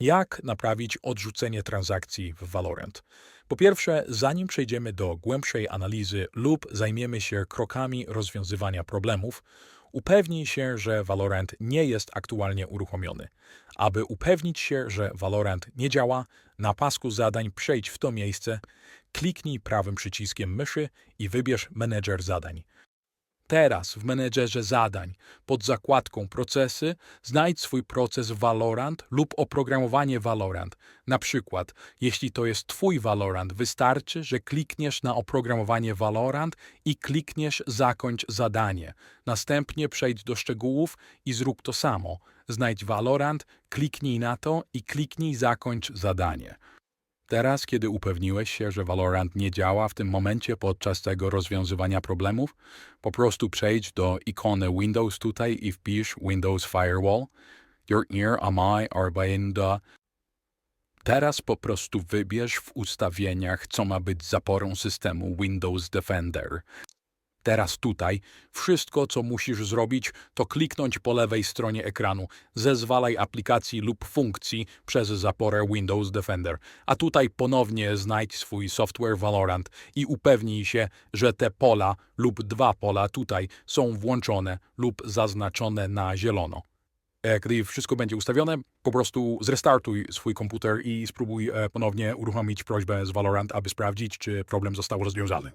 Jak naprawić odrzucenie transakcji w Valorant? Po pierwsze, zanim przejdziemy do głębszej analizy lub zajmiemy się krokami rozwiązywania problemów, upewnij się, że Valorant nie jest aktualnie uruchomiony. Aby upewnić się, że Valorant nie działa, na pasku zadań przejdź w to miejsce, kliknij prawym przyciskiem myszy i wybierz menedżer zadań. Teraz w menedżerze zadań pod zakładką procesy znajdź swój proces Valorant lub oprogramowanie Valorant. Na przykład, jeśli to jest Twój Valorant, wystarczy, że klikniesz na oprogramowanie Valorant i klikniesz zakończ zadanie. Następnie przejdź do szczegółów i zrób to samo. Znajdź Valorant, kliknij na to i kliknij zakończ zadanie. Teraz, kiedy upewniłeś się, że Valorant nie działa w tym momencie podczas tego rozwiązywania problemów, po prostu przejdź do ikony Windows tutaj i wpisz Windows Firewall. Your ear am I arbeitende. Teraz po prostu wybierz w ustawieniach, co ma być zaporą systemu Windows Defender. Teraz tutaj wszystko, co musisz zrobić, to kliknąć po lewej stronie ekranu, zezwalaj aplikacji lub funkcji przez zaporę Windows Defender, a tutaj ponownie znajdź swój software Valorant i upewnij się, że te pola lub dwa pola tutaj są włączone lub zaznaczone na zielono. E, Gdy wszystko będzie ustawione, po prostu zrestartuj swój komputer i spróbuj e, ponownie uruchomić prośbę z Valorant, aby sprawdzić, czy problem został rozwiązany.